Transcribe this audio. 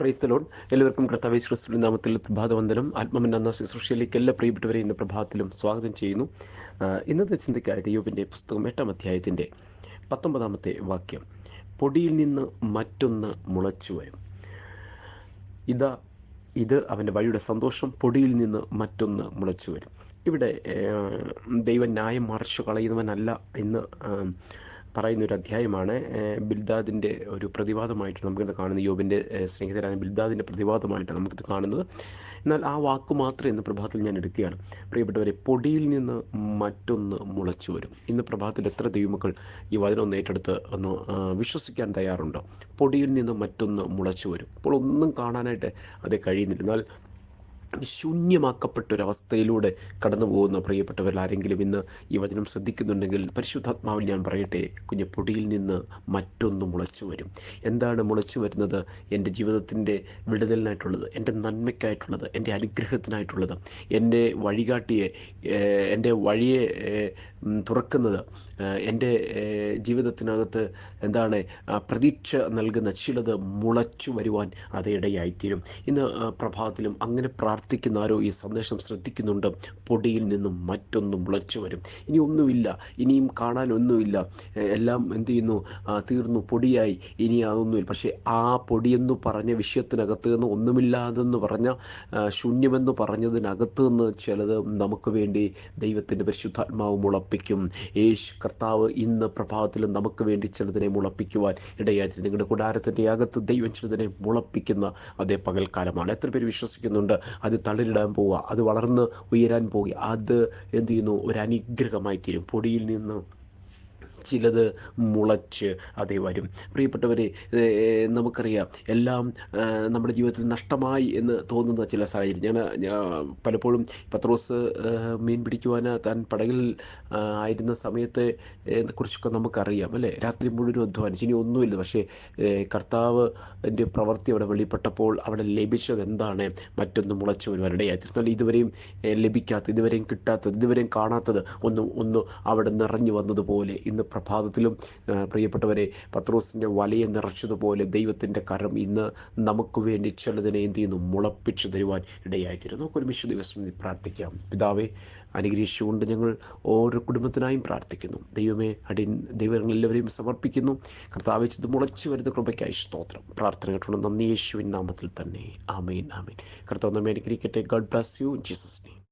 പ്രൈസ്തലോൺ എല്ലാവർക്കും കർത്താവേശ് ക്രിസ്തുവിന്റെ നാമത്തിൽ പ്രഭാതവന്ദനം. ആത്മമെന്ന ശുശ്രൂഷയിലേക്ക് എല്ലാ പ്രിയപ്പെട്ടവരെ ഇന്ന് പ്രഭാതത്തിലും സ്വാഗതം ചെയ്യുന്നു. ഇന്നത്തെ ചിന്തയ്ക്കായിട്ട് യോബിന്റെ പുസ്തകം എട്ടാം അധ്യായത്തിന്റെ പത്തൊമ്പതാമത്തെ വാക്യം. പൊടിയിൽ നിന്ന് മറ്റൊന്ന് മുളച്ചു വരും. ഇതാ ഇത് അവന്റെ വഴിയുടെ സന്തോഷം. പൊടിയിൽ നിന്ന് മറ്റൊന്ന് മുളച്ചു വരും. ഇവിടെ ദൈവം ന്യായം മറച്ചു കളയുന്നവനല്ല എന്ന് പറയുന്ന ഒരു അധ്യായമാണ് ബിൽദാദിന്റെ ഒരു പ്രതിവാദമായിട്ട് നമുക്കിത് കാണുന്നത്. യോബിന്റെ സ്നേഹിതരായ ബിൽദാദിന്റെ പ്രതിവാദമായിട്ട് നമുക്കിത് കാണുന്നത്. എന്നാൽ ആ വാക്ക് മാത്രം ഇന്ന് പ്രഭാതത്തിൽ ഞാൻ എടുക്കുകയാണ്. പ്രിയപ്പെട്ടവരെ പൊടിയിൽ നിന്ന് മറ്റൊന്ന് മുളച്ചു വരും. ഇന്ന് പ്രഭാതത്തിൽ എത്ര ദൈവമക്കൾ ഈ വചനം ഒന്ന് ഏറ്റെടുത്ത് ഒന്ന് വിശ്വസിക്കാൻ തയ്യാറുണ്ടോ? പൊടിയിൽ നിന്ന് മറ്റൊന്ന് മുളച്ചു വരും. അപ്പോൾ ഒന്നും കാണാനായിട്ട് അത് കഴിയുന്നില്ല. എന്നാൽ ശൂന്യമാക്കപ്പെട്ട ഒരു അവസ്ഥയിലൂടെ കടന്നു പോകുന്ന പ്രിയപ്പെട്ടവരിൽ ആരെങ്കിലും ഇന്ന് ഈ വചനം ശ്രദ്ധിക്കുന്നുണ്ടെങ്കിൽ പരിശുദ്ധാത്മാവിൽ ഞാൻ പറയട്ടെ കുഞ്ഞു പൊടിയിൽ നിന്ന് മറ്റൊന്ന് മുളച്ചു വരും. എന്താണ് മുളച്ചു വരുന്നത്? എന്റെ ജീവിതത്തിന്റെ വിടുതലിനായിട്ടുള്ളത് എന്റെ നന്മയ്ക്കായിട്ടുള്ളത് എന്റെ അനുഗ്രഹത്തിനായിട്ടുള്ളത് എന്റെ വഴികാട്ടിയെ എന്റെ വഴിയെ തുറക്കുന്നത് എന്റെ ജീവിതത്തിനകത്ത് എന്താണ് പ്രതീക്ഷ നൽകുന്ന ചിലത് മുളച്ചു വരുവാൻ അത് ഇടയായിത്തീരും ഇന്ന് പ്രഭാതത്തിലും അങ്ങനെ പ്രാർത്ഥിക്കുന്ന ആരോ ഈ സന്ദേശം ശ്രദ്ധിക്കുന്നുണ്ട്. പൊടിയിൽ നിന്നും മറ്റൊന്ന് മുളച്ചു വരും. ഇനി ഒന്നുമില്ല. ഇനിയും കാണാനൊന്നുമില്ല. എല്ലാം എന്ത് ചെയ്യുന്നു തീർന്നു. പൊടിയായി. ഇനി അതൊന്നുമില്ല. പക്ഷേ ആ പൊടിയെന്ന് പറഞ്ഞ വിഷയത്തിനകത്ത് നിന്ന് ഒന്നുമില്ലാതെന്ന് പറഞ്ഞ ശൂന്യമെന്ന് പറഞ്ഞതിനകത്ത് നിന്ന് ചിലത് നമുക്ക് വേണ്ടി ദൈവത്തിന്റെ പരിശുദ്ധാത്മാവ് മുളപ്പിക്കും യേശു കർത്താവ് ഇന്ന് പ്രഭാതത്തിലും നമുക്ക് വേണ്ടി ചിലതിനെ മുളപ്പിക്കുവാൻ ഇടയായി നിങ്ങളുടെ കൂടാരത്തിന്റെ അകത്ത് ദൈവം ചിലതിനെ മുളപ്പിക്കുന്ന അതേ പകൽക്കാലമാണ്. എത്ര പേര് വിശ്വസിക്കുന്നുണ്ട്? അത് തളിരിടാൻ പോവുക അത് വളർന്ന് ഉയരാൻ പോവുക അത് എന്ത് ചെയ്യുന്നു? ഒരു അനുഗ്രഹമായി തീരും പൊടിയിൽ നിന്ന് ചിലത് മുളച്ച് അതേ വരും. പ്രിയപ്പെട്ടവരെ നമുക്കറിയാം എല്ലാം നമ്മുടെ ജീവിതത്തിൽ നഷ്ടമായി എന്ന് തോന്നുന്ന ചില സാഹചര്യം. ഞാൻ പലപ്പോഴും പത്രോസ് മീൻ പിടിക്കുവാൻ താൻ പടകിൽ ആയിരുന്ന സമയത്തെ കുറിച്ചൊക്കെ നമുക്കറിയാം അല്ലേ? രാത്രി മുഴുവൻ അധ്വാനിച്ചു. ഇനി ഒന്നുമില്ല. പക്ഷേ കർത്താവ് എന്റെ പ്രവൃത്തി അവിടെ വെളിപ്പെട്ടപ്പോൾ അവിടെ ലഭിച്ചത് എന്താണ്? മറ്റൊന്ന് മുളച്ചു വരുവാനിടയായി എന്നാൽ ഇതുവരെയും ലഭിക്കാത്തത് ലഭിക്കാത്ത ഇതുവരെയും കിട്ടാത്തത് ഇതുവരെയും കാണാത്തത് ഒന്ന് ഒന്ന് അവിടെ നിറഞ്ഞു വന്നതുപോലെ ഇന്ന് പ്രഭാതത്തിലും പ്രിയപ്പെട്ടവരെ പത്രോസിന്റെ വലയെ നിറച്ചതുപോലെ ദൈവത്തിന്റെ കരം ഇന്ന് നമുക്ക് വേണ്ടി ചിലതിനെ എന്ത് ചെയ്യുന്നു? മുളപ്പിച്ചു തരുവാൻ ഇടയായിത്തീരും നമുക്ക് ഒരുമിച്ച് ദിവസം പ്രാർത്ഥിക്കാം. പിതാവെ അനുഗ്രഹിച്ചുകൊണ്ട് ഞങ്ങൾ ഓരോ കുടുംബത്തിനായും പ്രാർത്ഥിക്കുന്നു. ദൈവമേ അടി ദൈവങ്ങൾ എല്ലാവരെയും സമർപ്പിക്കുന്നു. കർത്താവ് ഇത് മുളച്ചു വരുന്ന കൃപയ്ക്കായി സ്തോത്രം. പ്രാർത്ഥന കേട്ടുകൊണ്ട് നന്ദി. യേശുവിൻ നാമത്തിൽ തന്നെ. ആമേൻ ആമേൻ. കർത്താവ് നമ്മെ അനുഗ്രഹിക്കട്ടെ. Garh bless you Jesus